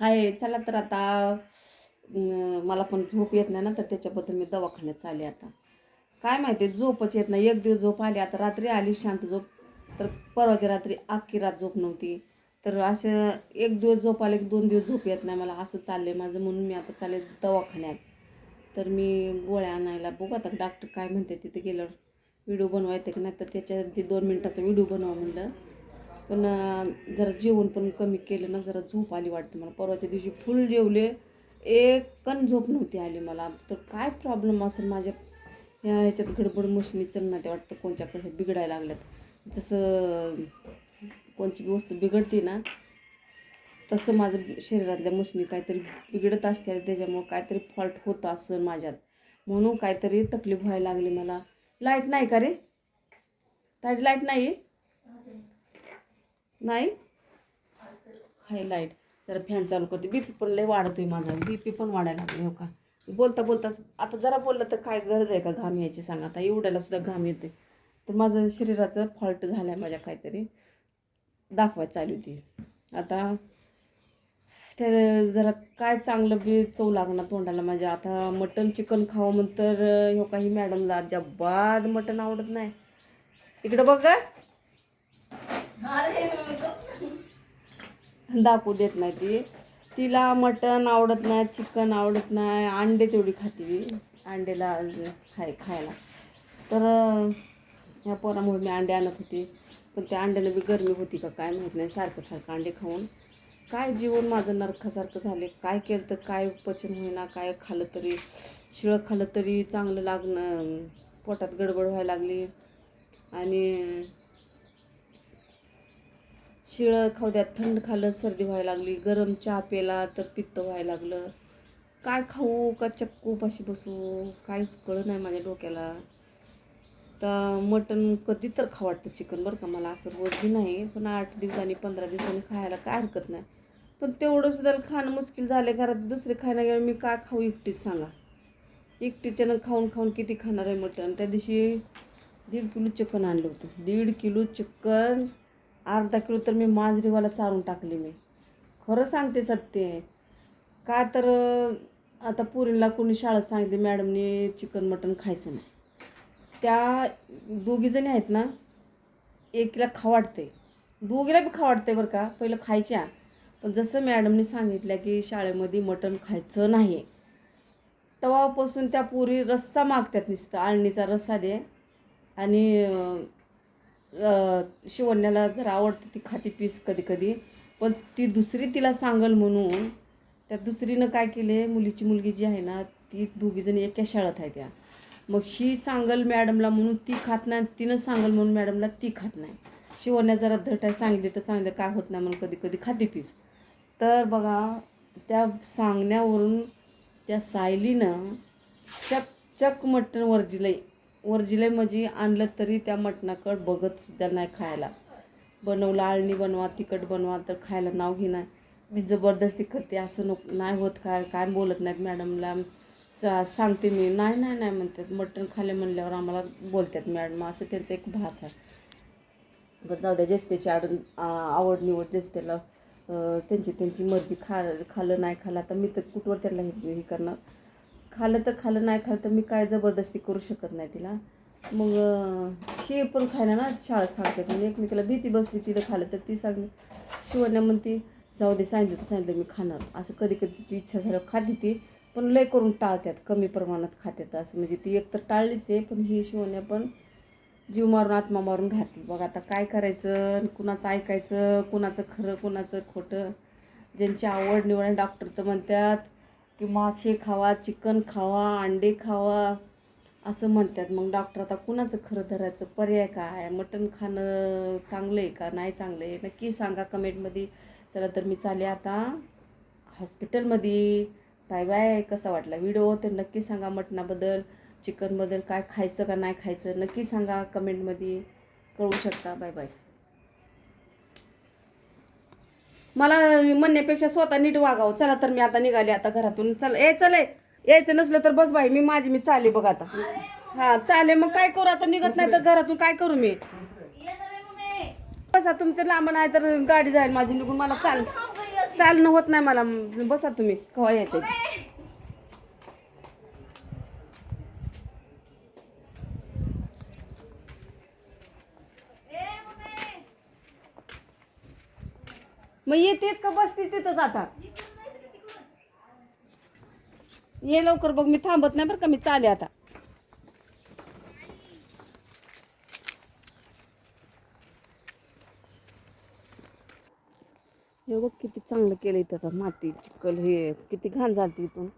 आहे चला तर आता मला पण झोप येत नाही ना तर त्याच्याबद्दल मी दवाखान्यात चालले आता. काय माहिती झोपच येत नाही. एक दिवस झोप आली आता रात्री आली शांत झोप. तर परवाच्या रात्री अख्खी रात झोप नव्हती. तर असं एक दिवस झोप आले की दोन दिवस झोप येत नाही. मला असं चाललं आहे माझं म्हणून मी आता चालले दवाखान्यात. तर मी गोळ्या आणायला बघू आता डॉक्टर काय म्हणते तिथे गेल्यावर. व्हिडिओ बनवायचं की नाही तर त्याच्या ते दोन मिनटाचा व्हिडिओ बनवा म्हणलं. पण जरा जेवण पण कमी केलं ना जरा झोप आली वाटतं मला. परवाच्या दिवशी फुल जेवले. एक कण झोप नव्हती आली मला. तर काय प्रॉब्लेम असेल माझ्या? या ह्याच्यात गडबड मशिनी चलना ते वाटतं कोणत्या कशा बिघडायला लागल्यात. जसं कोणची वस्तू बिघडते ना तसं माझं शरीरातल्या मशिनी काहीतरी बिघडत असते त्याच्यामुळं काहीतरी फॉल्ट होतं असं माझ्यात. म्हणून काहीतरी तकलीफ व्हायला लागली मला. लाइट नाही का रे? ताडी लाइट नाही आहे नाही? हायलाईट जरा फॅन चालू करते. बी पी पण लय वाढतोय माझा. बी पी पण वाढायला लागले हो का? बोलता बोलता आता जरा बोललं तर काय गरज आहे का घाम यायची सांगा. आता एवढ्याला सुद्धा घाम येते तर माझं शरीराचं फॉल्ट झालं आहे माझ्या काहीतरी. दाखवाय चालू होती आता ते जरा काय चांगलं बी चव लागणार तोंडाला माझ्या. आता मटन चिकन खावं म्हणतर तर ह्यो काही मॅडमला अजिबात मटन आवडत नाही. इकडं बघ हो. दाखवू देत नाही ती. तिला मटण आवडत नाही चिकन आवडत नाही अंडे तेवढी खाते मी. अंडेला खाय खायला. तर ह्या पोरामुळे मी अंडे आणत होते. पण त्या अंड्याला बी गरमी होती का काय माहीत नाही सारखं सारखं अंडे खाऊन. काय जीवन माझं नरखासारखं झाले. काय केलं तर काय पचन होईना काय खाल्लं तरी शिळं खाल्लं तरी चांगलं लागणं पोटात गडबड व्हायला लागली. आणि शिळं खाऊ थंड खाल्लं सर्दी व्हायला लागली गरम चहा प्याला तर पित्त व्हायला लागलं. काय खाऊ का चक्कू पाशी बसू काहीच कळलं नाही माझ्या डोक्याला. तर मटण कधी तर खाऊ वाटतं चिकन बरं का मला असं रोज नाही पण आठ दिवसांनी पंधरा दिवसांनी खायला काय हरकत नाही. पण तेवढंच त्याला खाणं मुश्किल झालं घरात दुसरे खायला गेलं मी काय खाऊ एकटीच सांगा. एकटीच्यानं खाऊन खाऊन किती खाणार आहे मटण? त्या दिवशी दीड किलो चिकन आणलं होतं. दीड किलो चिकन अर्धा किलो तर मी मांजरीवाला चारून टाकले मी. खरं सांगते सत्य का तर आता पुरीला कोणी शाळेत सांगितले मॅडमने चिकन मटन खायचं नाही. त्या दोघीजणी आहेत ना एकीला खाऊ दोघीला बी खाऊ बरं का पहिलं खायच्या. पण जसं मॅडमने सांगितलं की शाळेमध्ये मटण खायचं नाही तवापासून त्या पुरी रस्सा मागतात नुसतं आळणीचा रस्सा दे. आणि शिवण्याला जर आवडते ती खाती पीस कधी कधी पण ती दुसरी तिला सांगल म्हणून त्या दुसरीनं काय केले मुलीची मुलगी जी आहे ना ती दोघीजणी एका शाळेत आहे त्या. मग ही सांगल मॅडमला म्हणून ती खात नाही तिनं सांगल म्हणून मॅडमला ती खात नाही. शिवण्या जरा धट आहे सांगितले तर सांगितलं काय होत नाही म्हणून कधी कधी खाते पीस. तर बघा त्या सांगण्यावरून त्या सायलीनं चक चक मटण वर्जिलं वरजिलंय म्हणजे आणलं तरी त्या मटणाकड बघत सुद्धा नाही खायला. बनवलं आळणी बनवा तिखट बनवा तर खायला नाव घे नाही मी जबरदस्ती करते असं नको नाही होत काय काय बोलत नाहीत मॅडमला. सा सांगते मी नाही नाही नाही म्हणतात. मटण खाले म्हणल्यावर आम्हाला बोलतात मॅडम असं त्यांचा एक भास आहे. बरं जाऊ द्या जेस्तेची आड आवड निवड जेस्तेला त्यांची त्यांची मर्जी खा खाल्लं नाही खाल्लं. तर मी तर कुठवर त्याला हे हे करणार? खालं तर खालं नाही खालं तर मी काय जबरदस्ती करू शकत नाही तिला. मग शे पण खायला ना शाळा सांगतात. म्हणजे एकमेकीला भीती बसली तिला खालं तर ती सांगली शिवण्या म्हणते जाऊ दे सांगितलं तर सांगितलं मी खाणार. असं कधी कधी तिची इच्छा झाल्यावर खाते ती पण लय करून टाळतात कमी प्रमाणात खात्यात असं. म्हणजे ती एकतर टाळलीच आहे पण ही शिवण्या पण जीव मारून आत्मा मारून राहते. बघ आता काय करायचं आणि कुणाचं ऐकायचं कुणाचं खरं कुणाचं खोटं. ज्यांची आवड निवड डॉक्टर तर म्हणतात की मासे खावा चिकन खावा अंडे खावा असं म्हणतात. मग डॉक्टर आता कुणाचं खरं धरायचं? पर्याय काय? मटण खाणं चांगलं आहे का? नाही चांगलं आहे नक्की सांगा कमेंटमध्ये चला तर मी चाले आता हॉस्पिटलमध्ये बाय बाय. कसा वाटला व्हिडिओ तर नक्की सांगा मटणाबद्दल चिकनबद्दल काय खायचं का नाही खायचं. नक्की सांगा कमेंटमध्ये कळू शकता. Bye bye. मला म्हणण्यापेक्षा स्वतः नीट वागावं. चला तर मी आता निघाले आता घरातून. चल ए चले यायचं नसलं तर बस बाई मी माझी मी चाले बघ आता. हा चाले मग काय करू आता? निघत नाही तर घरातून काय करू मी? बसा तुमचं लांब नाही तर गाडी जाईल माझी निघून. मला चाल चालणं होत नाही मला. बसा तुम्ही. केव्हा यायचं मग येतेच का बसते तिथंच आता? ये लवकर बघ मी थांबत नाही बरं का मी चाले आता. हे बघ किती चांगलं केलं इथं आता माती चिखल हे किती घाण झाली इथून.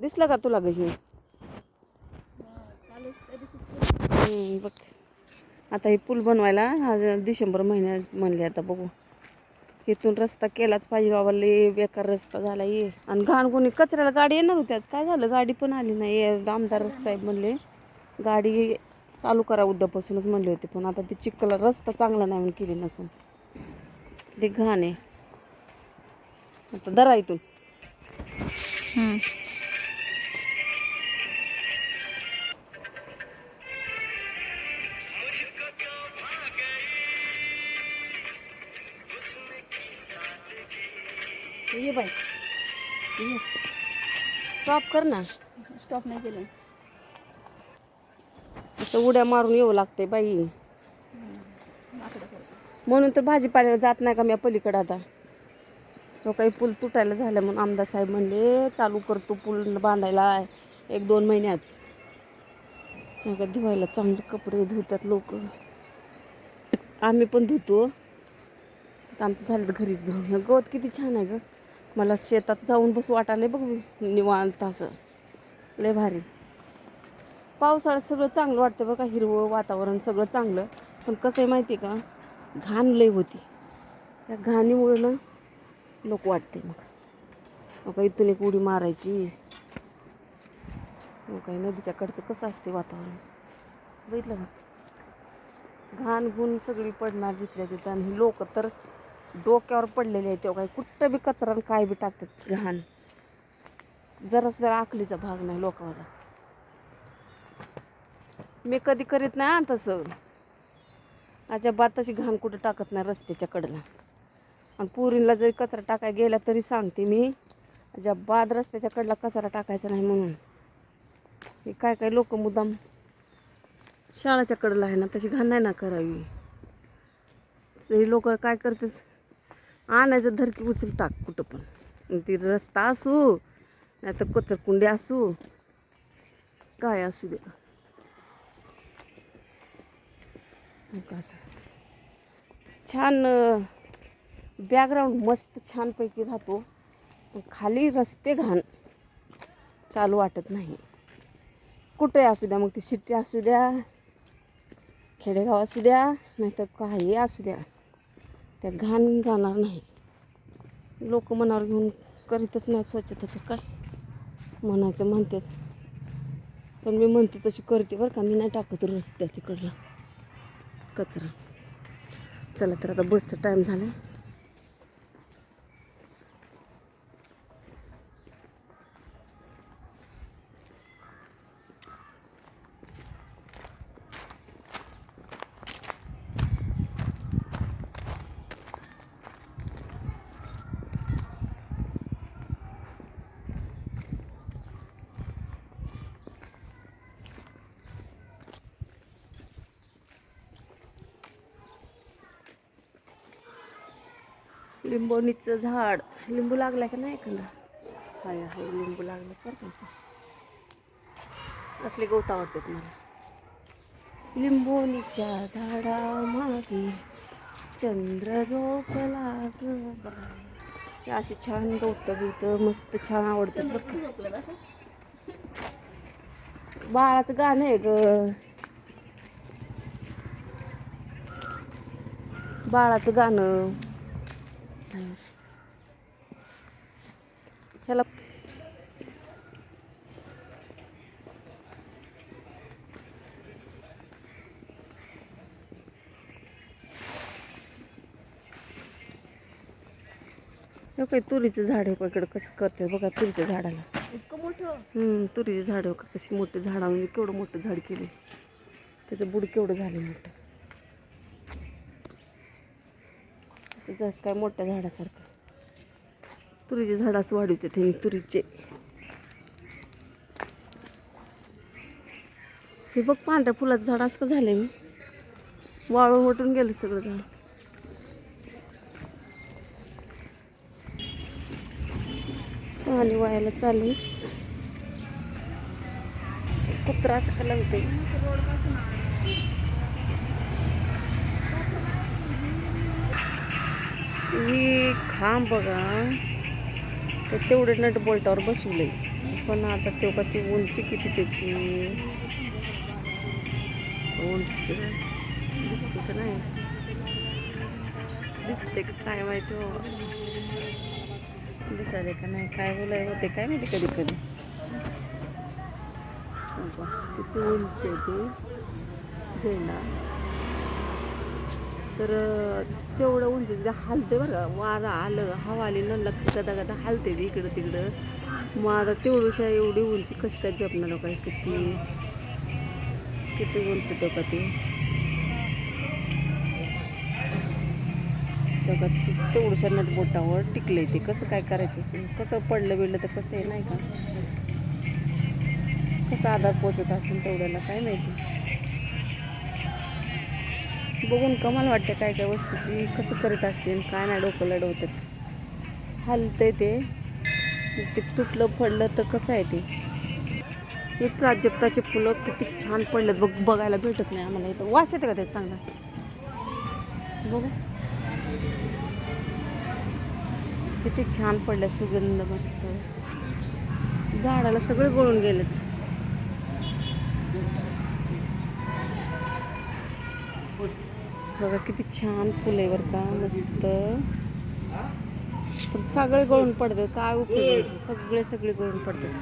दिसलं का तुला गं हे? बघ. आता हे पूल बनवायला हा डिसेंबर महिन्यात म्हणले आता बघू. तिथून रस्ता केलाच पाहिजे बाबा लय बेकार रस्ता झाला ये आणि घाण कोणी कचऱ्याला गाडी येणार होती आज. काय झालं? गाडी पण आली नाही. आमदार साहेब म्हणले गाडी चालू करा उद्यापासूनच म्हणले होते. पण आता ते चिखला रस्ता चांगला नाही म्हणून केली नसून ते घाण आहे. आता दरा इथून. ये बाई. ये. स्टॉप कर ना. स्टॉप नाही केलं. असं उड्या मारून येऊ लागते बाई. म्हणून तर भाजीपाल्याला जात नाही का मी पलीकडे आता. तो काही पूल तुटायला झाला म्हणून आमदार साहेब म्हणले चालू करतो पूल बांधायला एक दोन महिन्यात. नाही का धुवायला चांगले कपडे धुतात लोक. आम्ही पण धुतो. आमचं झालं तर घरीच धुवून गवत किती छान आहे ग. मला शेतात जाऊन बस वाटाले बघ निवांत असं. लय भारी. पावसाळ्यात सगळं चांगलं वाटतं बघा हिरवं वातावरण सगळं चांगलं. पण कसं आहे माहिती आहे का? घाण लय होती. त्या घाणीमुळे ना नको वाटते मग. मग काही इथून एक उडी मारायची. मग काही नदीच्याकडचं कसं असते वातावरण? बघितलं का घाण गुण सगळी पडणार जिथल्या तिथं. आणि लोक तर डोक्यावर पडलेले आहे तेव्हा काही कुठं बी कचरा आणि काय बी टाकतात घाण. जरा सुद्धा आखलीचा भाग नाही लोकांना मी कधी करीत नाही हा तसं. अजिबात तशी घाण कुठं टाकत नाही रस्त्याच्या कडला. आणि पुरीला जरी कचरा टाकायला गेला तरी सांगते मी अजिबात रस्त्याच्या कडला कचरा टाकायचा नाही म्हणून. हे काय काय लोक मुद्दाम शाळाच्या कडला आहे ना तशी घाण नाही ना करावी. तरी लोक काय करतात? आणायचं धरकी उचल टाक कुठं पण. ती रस्ता असू नाही तर कचरकुंडी असू काय असू दे. मग छान बॅकग्राऊंड मस्त छानपैकी राहतो. पण खाली रस्ते घाण. चालू वाटत नाही. कुठे असू द्या मग ती सिटी असू द्या खेडेगाव असू द्या नाहीतर काही असू द्या. त्या घाण जाणार नाही लोक मनावर घेऊन करीतच नाही स्वच्छता तर काय? म्हणायचं म्हणतात. पण मी म्हणते तशी करते बरं का. मी नाही टाकत रस्त्याच्याकडला कचरा. चला तर आता बसचा टाईम झाला आहे लिंबोणीचं झाड. लिंबू लागला का नाही एखादा? हाय हाय लिंबू लागलं बरं का असले गवत आवडतात मला. लिंबोणीच्या झाडामागे चंद्र झोप लाग अशी छान गवत बिवत मस्त छान आवडतात बरं का. बाळाचं गाणं आहे ग. बाळाचं गाणं. ह्याला हे काय तुरीचं झाड आहे इकडं कसं करते बघा तुरीच्या झाडाला. इतकं मोठं? हम्म, तुरीची झाड का कशी मोठी झाड आणून केवढं मोठं झाड केले त्याचं बुड केवढं झालं मोठं. असं जसं काय मोठ्या झाडासारखं. तुरीचे झाड असं वाढवते ते मी तुरीचे. हे बघ पांढऱ्या फुलाचं झाड असं झालं झालंय हो? मी वाळून वटून गेलं सगळं झाड. पाणी वायाला चालू. कुत्रा असं का लागते मी खांब बघा. तर तेवढे नट बोल्टावर बसवले. पण आता तेव्हा ती उंची किती त्याची? उंची दिसते का नाही? दिसते का काय माहिती हो. दिसाले का नाही? काय बोलाय होते काय माहिती कधी कधी? किती उंच आहे ते. झेंडा तर तेवढं उंची तिथे हलते बरं का. वारा आलं हवा आली न लक्ष गदा गदा हलते ते इकडं तिकडं. मग आता तेवढीशा एवढी उंची कशी काय जपणार काय किती? किती उंच तो का ते? तेव्हा नट तेवढ्याशा नटबोटावर टिकले ते. कसं काय करायचं असेल कसं पडलं बिडलं तर कसं आहे नाही का? कसं आधार पोचत असेल तेवढ्याला काय माहिती? बघून कमाल वाटते काय काय वस्तूची कसं करीत असतील काय नाही डोकं लढवतात. हलते ते. ते तुटलं पडलं तर कसं आहे ते? प्राजक्ताचे फुलं किती छान पडलेत. बघ बघायला भेटत नाही आम्हाला इथं. वास येते का ते चांगला? बघू. किती छान पडलं सुगंध मस्त. झाडाला सगळे गळून गेलेत. बघा किती छान फुलं आहे बरं का मस्त. पण सगळे गळून पडतात काय उपयोग सगळे सगळे गळून पडतात.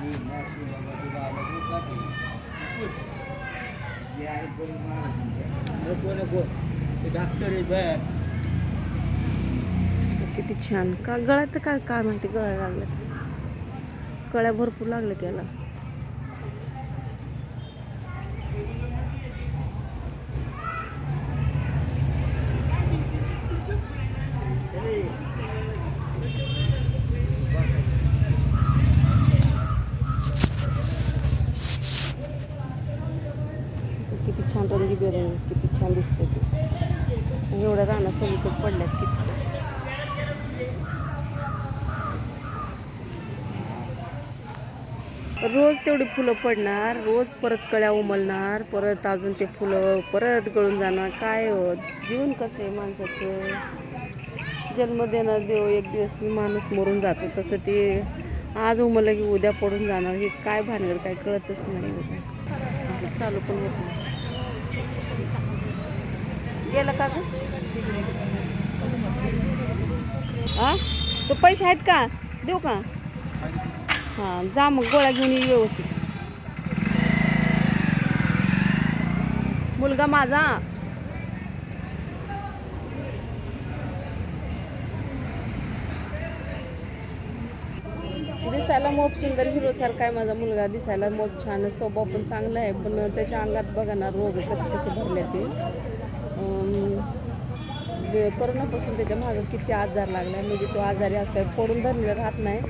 किती छान. का गळ्यात काय काय माहिती गळ्या लागल्यात. कळ्या भरपूर लागल्या त्याला किती छान रंगी बेरंगी किती छान दिसते ते आणि एवढ्या रानात सगळीकडे पडल्यात किती रोज तेवढी फुलं पडणार रोज परत कळ्या उमलणार परत अजून ते फुलं परत गळून जाणार. काय हो? जीवन कसं आहे माणसाचं? जन्म देणार देव एक दिवस माणूस मरून जातो. तसं ते आज उमललं की उद्या पडून जाणार. हे काय भानगड काय कळतच नाही हो. चालू पण होत नाही. गेलं का आ तो पैसे आहेत का? देऊ का? हां जा मग गोळ्या घेऊन ये व्यवस्थित. मुलगा माझा. दिसायला मोप सुंदर हिरो सारखा आहे माझा मुलगा. दिसायला मोप छान स्वभाव पण चांगला आहे पण त्याच्या अंगात बघा ना रोग कसे कसे भरले ते. कोरोनापासून त्याच्या मागं किती आजार लागला म्हणजे तो आजारी आज काय पडून धरलेला राहत नाही.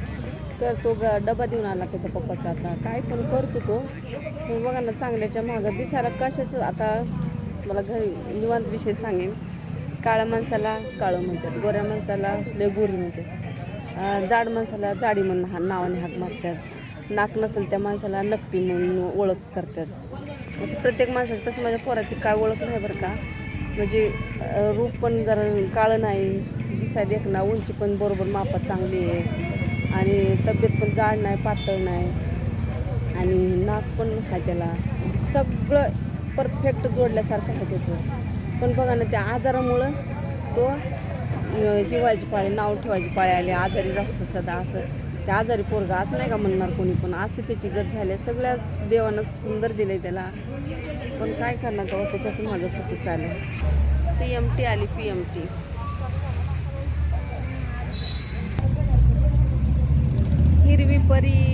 तर तो ग डबा देऊन आला त्याचा पप्पाचा आता. काय पण करतो तो. पण बघा ना चांगल्याच्या मागं दिसायला कशाचं आता मला घरी निवांत विषय सांगेन. काळ्या माणसाला काळं म्हणतात गोऱ्या माणसाला लय गोरी म्हणतात. जाड माणसाला जाडी म्हणून हा नावाने हाक मारतात. नाक नसेल त्या माणसाला नक्की म्हणून ओळख करतात. असं प्रत्येक माणसाचं तसं माझ्या पोराची काय ओळख नाही बरं का. म्हणजे रूप पण जरा काळं नाही. दिसाय देख ना उंची पण बरोबर मापात चांगली आहे. आणि तब्येत पण जाड नाही पातळ नाही. आणि नाक पण आहे त्याला. सगळं परफेक्ट जोडल्यासारखं आहे त्याचं. पण बघा ना त्या आजारामुळं तो हिवायची पाळी नाव ठेवायची पाळी आली. आजारी असतो सदा असं. की आजारी पोरगा असं नाही का म्हणणार कोणी पण? असं त्याची गत झाले सगळ्याच देवानं सुंदर दिलं त्याला. पण काय करणार तेव्हा त्याच्याच माझं कसं चालेल? पी एम टी आली पी एम टी हिरवी परी.